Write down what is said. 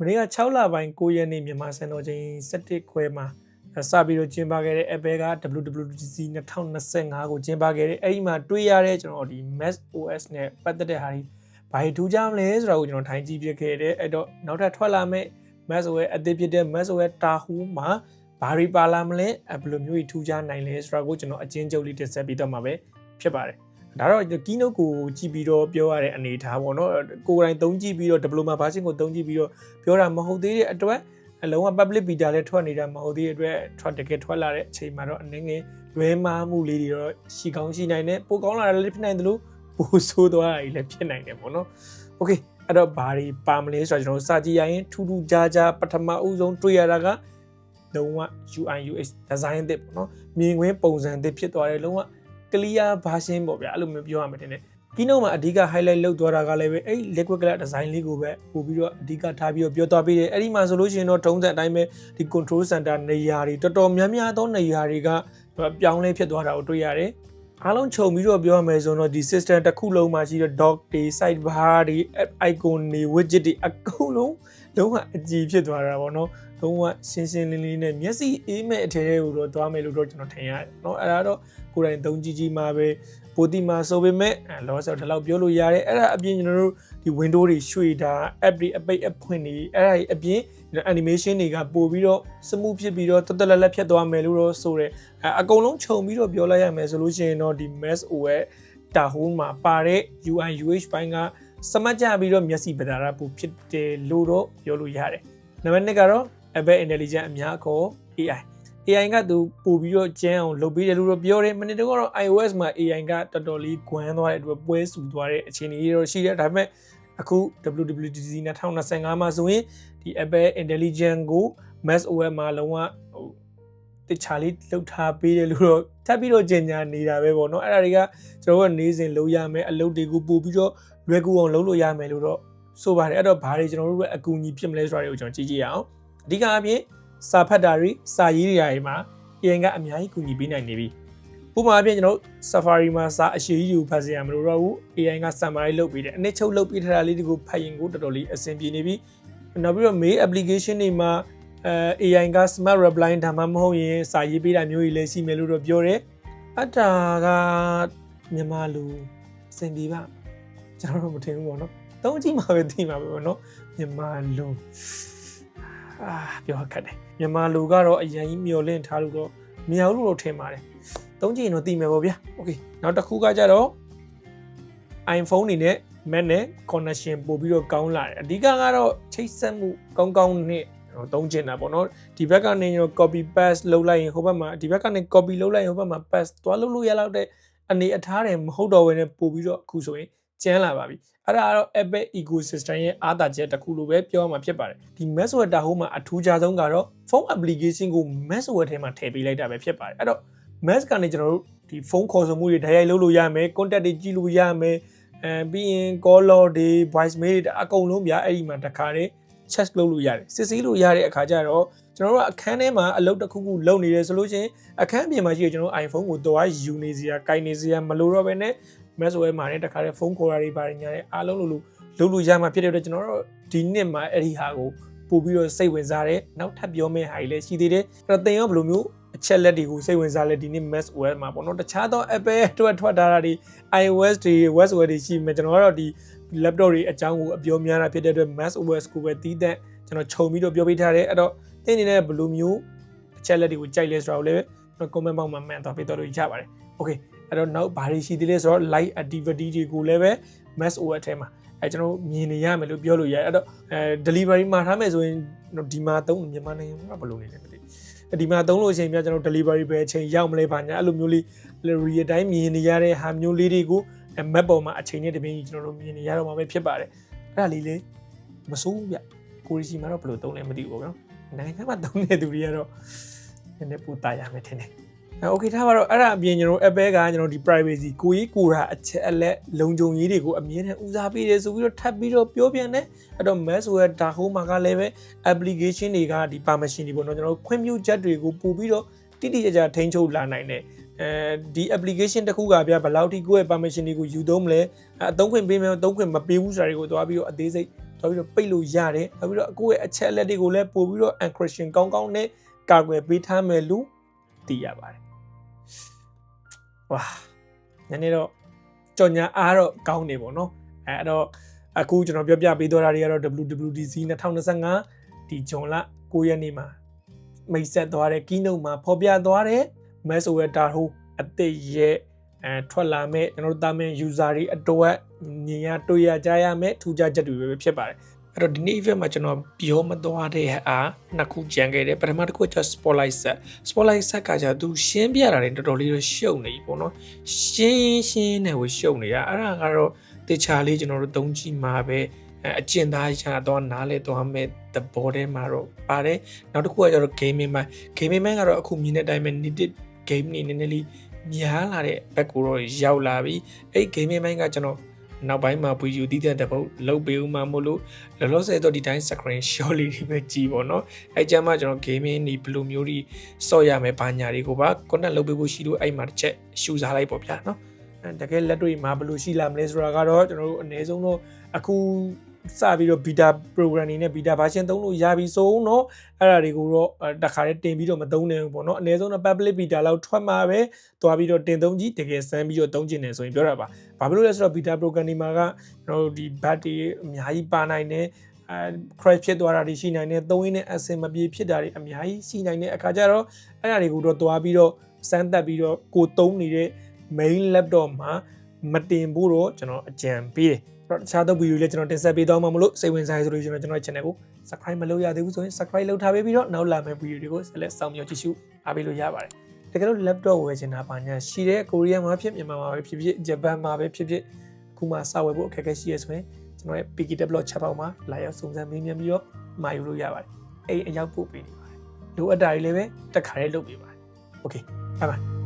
မနေ့က6လပိုင်း9ရက်နေ့မြန်မာစံတော်ချိန်17ခွဲမှာစပြီးတော့ကျင်းပခဲ့တဲ့ Apple က WWDC 2025ကိုကျင်းပခဲ့တဲ့အဲ့ဒီမှာတွေ့ရတဲ့ကျွန်တော်ဒီ Mac OS နဲ့ပတ်သက်တဲ့ဟာတွေဘာတွေထူးခြားမလဲဆိုတာကိုကျွန်တော်ထိုင်ကြည့်ပြခဲ့တယ်အဲ့တော့နောက်ထပ်ထွက်လာမယ့် Mac OS အသစ်ဖြစ်တဲ့ Mac OS Tahoe မှာဘာတွေပါလာမလဲဘယ်လိုမျိုးကြီးထူးခြားနိုင်လဲဆိုတာကိုကျွန်တော်အချင်းချုပ်လေးတင်ဆက်ပြီးတော့မှာပဲဖြစ်ပါတယ် ဒါတော့ keynote ကိုကြည့်ပြီးတော့ပြောရတဲ့အနေအထားပေါ့နော်ကိုယ်တိုင်သုံးကြည့်ပြီးတော့ diploma version ကိုသုံးကြည့်ပြီးတော့ပြောတာမဟုတ်သေးတဲ့အတွက်အလုံးဝ public beta လည်းထွက်နေတာမဟုတ်သေးတဲ့အတွက်ထွက်တကယ်ထွက်လာတဲ့အချိန်မှာတော့အနေငယ်လွဲမှားမှုလေးတွေတော့ရှိကောင်းရှိနိုင်တယ်ပိုကောင်းလာတယ်လည်းဖြစ်နိုင်တယ်လို့ပိုဆိုးသွားတာကြီးလည်းဖြစ်နိုင်တယ်ပေါ့နော် okay အဲ့တော့ဘာတွေပါမလဲဆိုတော့ကျွန်တော်စာကြည့်ရရင်ထူးထူးခြားခြားပထမအဦးဆုံးတွေ့ရတာကလုံးဝ UI UX design အသစ်ပေါ့နော်မြင်ကွင်းပုံစံအသစ်ဖြစ်သွားတယ်လုံးဝ clear version ပေါ့ဗျာအဲ့လိုမျိုးပြောရမှာတင်တယ်ကီနိုမှာအဓိက highlight လုပ်သွားတာကလည်းပဲအဲ့ liquid color design လေးကိုပဲပို့ပြီးတော့အဓိကထားပြီးတော့ပြောသွားပြီးတယ်အဲ့ဒီမှာဆိုလို့ရှိရင်တော့ထုံးစံအတိုင်းပဲဒီ control center နေရာတွေတော်တော်များများသောနေရာတွေကပြောင်းလဲဖြစ်သွားတာကိုတွေ့ရတယ်အားလုံးခြုံပြီးတော့ပြောရမယ်ဆိုတော့ဒီ system တစ်ခုလုံးမှာရှိတဲ့ dock တွေ side bar တွေ icon တွေ widget တွေအကုန်လုံး လုံးဝအကြည်ဖြစ်သွားတာပေါ့နော်လုံးဝရှင်းရှင်းလင်းလင်းနဲ့မျက်စိအေးမဲ့အထဲထဲကိုတော့သွားမယ်လို့တော့ကျွန်တော်ထင်ရတယ်နော်အဲ့ဒါတော့ကိုယ်တိုင်သုံးကြီးကြီးမှာပဲပိုတိမှာဆိုပေမဲ့လောဆောဒီလောက်ပြောလို့ရတယ်အဲ့ဒါအပြင်ကျွန်တော်တို့ဒီ window တွေရွှေ့တာ app တွေအပိတ်အဖွင့်တွေအဲ့ဒါအပြင် animation တွေကပို့ပြီးတော့ smooth ဖြစ်ပြီးတော့တက်တက်လက်လက်ဖြတ်သွားမယ်လို့တော့ဆိုရဲအကုန်လုံးခြုံပြီးတော့ပြောလိုက်ရမယ်ဆိုလို့ရှိရင်တော့ဒီ mesh OS တာဟိုးမှာပါတဲ့ UI UH ဘိုင်းက စမတ်ကြပြီးတော့မျက်စိပဒါရပူဖြစ်တယ်လို့တော့ပြောလို့ရတယ်နံပါတ်1ကတော့ Apple Intelligence အများခေါ် AI AI ကသူပို့ပြီးတော့ကျန်းအောင်လုပ်ပေးတယ်လို့တော့ပြောတယ်မနေ့ကတော့ iOS မှာ AI ကတော်တော်လေးဂွမ်းသွားတဲ့အတွက်ပွဲဆူသွားတဲ့အခြေအနေတွေတော့ရှိတယ်ဒါပေမဲ့အခု WWDC 2025မှာဆိုရင်ဒီ Apple Intelligence ကို Mac OS မှာလုံးဝဟိုတခြားလေးလောက်ထားပေးတယ်လို့တော့ထပ်ပြီးတော့ကြင်ညာနေတာပဲပေါ့နော်အဲ့ဒါတွေကကျွန်တော်တို့ကနေစဉ်လုပ်ရမယ်အလုပ်တွေကိုပို့ပြီးတော့ လွယ်ကူအောင်လုပ်လို့ရမယ်လို့တော့ဆိုပါတယ်အဲ့တော့ဘာတွေကျွန်တော်တို့ရဲ့အကူအညီဖြစ်မလဲဆိုတာတွေကိုကျွန်တော်ကြည့်ကြည့်ရအောင်အဓိကအပြင်စာဖတ်တာတွေစာရေးတွေမှာ AI ကအများကြီးကူညီပေးနိုင်နေပြီဥပမာအပြင်ကျွန်တော် Safari မှာစာအရှိကြီးတွေကိုဖတ်စရာမလိုတော့ဘူး AI က summary လုပ်ပေးတယ်အနည်းချုပ်လုပ်ပေးထားတာလေးတွေကိုဖတ်ရင်ကိုတော်တော်လေးအဆင်ပြေနေပြီနောက်ပြီးတော့ mail application တွေမှာအဲ AI က smart reply ဒါမှမဟုတ်ရင်စာရေးပေးတာမျိုးကြီးလည်းရှိမယ်လို့တော့ပြောတယ်အတာကမြန်မာလူအဆင်ပြေပါ ကျွန်တော်တို့မထင်ဘူးပေါ့နော်သုံးကြည့်မှပဲသိမှာပဲပေါ့နော်မြန်မာလူအာပြောခက်တယ်မြန်မာလူကတော့အရင်ကြီးမျောလင့်ထားလို့တော့မရဘူးလို့တော့ထင်ပါတယ်သုံးကြည့်ရင်တော့သိမယ်ပေါ့ဗျာโอเคနောက်တစ်ခုကကြတော့ iPhone နေနဲ့ Mac နဲ့ connection ပို့ပြီးတော့ကောင်းလာတယ်အဓိကကတော့ချိတ်ဆက်မှုကောင်းကောင်းနဲ့သုံးကျင်တာပေါ့နော်ဒီဘက်ကနေကျွန်တော် copy paste လုပ်လိုက်ရင်ဟိုဘက်မှာဒီဘက်ကနေ copy လုပ်လိုက်ရင်ဟိုဘက်မှာ paste သွားလုပ်လို့ရလောက်တဲ့အနေအထားတယ်မဟုတ်တော့ဘဲနဲ့ပို့ပြီးတော့အခုဆိုရင် ကျန်းလာပါပြီအဲ့ဒါကတော့ Apple ecosystem ရဲ့အားသာချက်တစ်ခုလိုပဲပြောရမှာဖြစ်ပါတယ်ဒီ macOS တာဟိုမှာအထူးခြားဆုံးကတော့ phone application ကို macOS ထဲမှာထည့်ပေးလိုက်တာပဲဖြစ်ပါတယ်အဲ့တော့ mac ကနေကျွန်တော်တို့ဒီဖုန်းခေါ်ဆိုမှုတွေဓာတ်ရိုက်လုပ်လို့ရမယ် contact တွေကြည့်လို့ရမယ်အဲပြီးရင် call log တွေ voice mail တွေအကုန်လုံးပြအဲ့ဒီမှာတခါတည်း check လုပ်လို့ရတယ်စစ်ဆေးလို့ရတဲ့အခါကျတော့ကျွန်တော်တို့အခန်းထဲမှာအလုပ်တစ်ခုခုလုပ်နေတယ်ဆိုလို့ချင်းအခန်းပြင်မှာရှိတဲ့ကျွန်တော် iPhone ကိုတော့ယူနေစရာ၊ကင်နေစရာမလိုတော့ဘဲနဲ့ macOS မှာလည်းတခါတည်းဖုန်းခေါ်တာတွေပါတယ်ညာတဲ့အားလုံးလို့လုပ်လို့ရမှာဖြစ်တဲ့အတွက်ကျွန်တော်တို့ဒီနှစ်မှာအဲ့ဒီဟာကိုပို့ပြီးတော့စိတ်ဝင်စားတယ်နောက်ထပ်ပြောမယ့်ဟာတွေလည်းရှိသေးတယ်အဲ့တော့သင်ရောဘယ်လိုမျိုးအချက်လက်တွေကိုစိတ်ဝင်စားလဲဒီနေ့ Mac OS မှာပေါ့နော်တခြားသော Apple အတွက်ထွက်ထားတာတွေ iOS တွေ WatchOS တွေရှိမယ်ကျွန်တော်ကတော့ဒီ laptop တွေအကြောင်းကိုအပြောများတာဖြစ်တဲ့အတွက် Mac OS ကိုပဲတီးတဲ့ကျွန်တော်ခြုံပြီးတော့ပြောပေးထားတယ်အဲ့တော့သင်အနေနဲ့ဘယ်လိုမျိုးအချက်လက်တွေကိုကြိုက်လဲဆိုတာကိုလည်း comment box မှာမှန်သွားပေးတော့လို့ရပါတယ် okay အဲ့တော့နောက်ဘာတွေရှိသေးလဲဆိုတော့ light activity တွေကိုလည်းပဲ Mac OS ထဲမှာအဲကျွန်တော်မြင်နေရမယ်လို့ပြောလို့ရတယ်အဲ့တော့အဲ delivery မှာထားမယ်ဆိုရင်ဒီမှာသုံးမြန်မာနိုင်ငံမှာဘယ်လိုနေလဲမသိဒီမှာသုံးလို့ရှိရင်ပြကျွန်တော် delivery ပဲအချိန်ရောက်မလဲပါညာအဲ့လိုမျိုးလေး real time မြင်နေရတဲ့ဟာမျိုးလေးတွေကို map ပေါ်မှာအချိန်နဲ့တပြင်းကျွန်တော်တို့မြင်နေရတော့မှာပဲဖြစ်ပါတယ်အဲ့ဒါလေးလေးမစိုးဘူးဗျကိုရီစီမှာတော့ဘယ်လိုသုံးလဲမသိဘူးပေါ့နော်နိုင်ငံမှာသုံးတဲ့သူတွေကတော့နည်းနည်းပူတာရမယ်ထင်တယ် အဲ okay ထားပါတော့အဲ့ဒါအပြင်ကျွန်တော် Apple ကကျွန်တော်ဒီ privacy ကိုကြီးကိုရာအချက်အလက်လုံခြုံရေးတွေကိုအမြဲတမ်းဦးစားပေးတယ်ဆိုပြီးတော့ထပ်ပြီးတော့ပြောပြန်တယ်အဲ့တော့ macOS ဒါဟိုမှာကလည်းပဲ application တွေကဒီ permission တွေပေါ့နော်ကျွန်တော်ခွင့်ပြုချက်တွေကိုပို့ပြီးတော့တိတိကျကျထိန်းချုပ်လာနိုင်တယ်အဲဒီ application တစ်ခုကဗျာဘယ်လောက်ထိကိုယ့်ရဲ့ permission တွေကိုယူသုံးမလဲအသုံးခွင့်ပေးမယ်အသုံးခွင့်မပေးဘူးဆိုတာတွေကိုသွားပြီးတော့အသေးစိတ်တော့ပြီးတော့ပိတ်လို့ရတယ်နောက်ပြီးတော့ကိုယ့်ရဲ့အချက်အလက်တွေကိုလည်းပို့ပြီးတော့ encryption ကောင်းကောင်းနဲ့ကာကွယ်ပေးထားမယ်လို့သိရပါတယ် ဝါနည်းနည်းတော့ကြော်ညာအားတော့ကောင်းနေပေါ့နော်အဲအဲ့တော့အခုကျွန်တော်ပြောပြပေးသွားတာတွေကတော့ WWDC 2025ဒီဂျွန်လ9ရက်နေ့မှာမိတ်ဆက်သွားတဲ့ keynote မှာဖော်ပြသွားတဲ့ Masower Darho အသစ်ရဲ့အဲထွက်လာမဲ့ကျွန်တော်တို့တာမန် user တွေအတွက်မြင်ရတွေ့ရကြရမဲ့ထူးခြားချက်တွေပဲဖြစ်ပါတယ် အဲ့တော့ဒီနေ့ event မှာကျွန်တော်ပြောမသွားတဲ့အားနှစ်ခုကြံခဲ့တယ်ပထမတစ်ခုက spotlight set spotlight set ကကြာသူရှင်းပြတာတွေတော်တော်လေးတော့ရှုပ်နေပြီပေါ့နော်ရှင်းရှင်းနဲ့ကိုရှုပ်နေတာအဲ့ဒါကတော့တေချာလေးကျွန်တော်တို့သုံးကြည့်မှာပဲအဲအကျင့်သားရတော့နားလေတော့မဲ့ the border မှာတော့ပါတယ်နောက်တစ်ခုကကျတော့ gaming မှာ gaming မှာကတော့အခုမြင်တဲ့အတိုင်းပဲ needed game နေနည်းနည်းလေးများလာတဲ့ဘက်ကိုတော့ရောက်လာပြီအဲ့ gaming ပိုင်းကကျွန်တော် နောက်ပိုင်းမှာ video တည်တဲ့တပုတ်လုတ်ပေးဦးမှာမို့လို့လောလောဆယ်တော့ဒီတိုင်း screen shot လေးတွေပဲကြည်ပေါ့နော်အဲ့ကြမှာကျွန်တော် gaming ဒီဘယ်လိုမျိုးတွေစော့ရမယ်ဘာညာတွေကိုပါ content လုတ်ပေးဖို့ရှိလို့အဲ့မှာတစ်ချက်ရှူစားလိုက်ပေါ့ဗျာနော်အဲတကယ်လက်တွေ့မှာဘယ်လိုရှိလာမလဲဆိုတာကတော့ကျွန်တော်တို့အနည်းဆုံးတော့အခု စပြီးတော့ beta program နေနဲ့ beta version သုံးလို့ရပြီဆိုတော့အဲ့ဒါတွေကိုတော့တခါတည်းတင်ပြီးတော့မသုံးနိုင်ဘူးပေါ့နော်အနည်းဆုံးတော့ public beta လောက်ထွက်မှာပဲသွားပြီးတော့တင်သုံးကြည့်တကယ်စမ်းပြီးတော့သုံးကျင်တယ်ဆိုရင်ပြောတာပါဘာဖြစ်လို့လဲဆိုတော့ beta program ဒီမှာကကျွန်တော်တို့ဒီ bug တွေအများကြီးပါနိုင်တယ်အဲ crash ဖြစ်သွားတာတွေရှိနိုင်တယ်သုံးရင်းနဲ့အဆင်မပြေဖြစ်တာတွေအများကြီးရှိနိုင်တဲ့အခါကျတော့အဲ့ဒါတွေကိုတော့သွားပြီးတော့စမ်းသပ်ပြီးတော့ကိုသုံးနေတဲ့ main laptop မှာမတင်ဖို့တော့ကျွန်တော်အကြံပေးတယ် တော့တခြားသောဗီဒီယိုလေးကျွန်တော်တင်ဆက်ပေးသွားမှာမလို့စိတ်ဝင်စားရဆိုလို့ကျွန်တော်ကျွန်တော် channel ကို subscribe မလုပ်ရသေးဘူးဆိုရင် subscribe လုပ်ထားပေးပြီးတော့နောက်လာမယ့်ဗီဒီယိုတွေကိုဆက်လက်စောင့်မျှော်ကြည့်ရှုအားပေးလို့ရပါတယ်တကယ်လို့ laptop ဝယ်ချင်တာပါညာရှိတဲ့ကိုရီးယားမှာဖြစ်မြန်မာမှာပဲဖြစ်ဖြစ်ဂျပန်မှာပဲဖြစ်ဖြစ်အခုမှစဝယ်ဖို့အခက်အခဲရှိရဆိုရင်ကျွန်တော်ရဲ့ PK Develop chat box မှာလာရောက်စုံစမ်းမေးမြန်းပြီးတော့မှာယူလို့ရပါတယ်အဲ့အရောက်ပို့ပေးနေပါတယ်လိုအပ်တာတွေလည်းပဲတက်ခါလေးလုပ်ပေးပါတယ် okay bye bye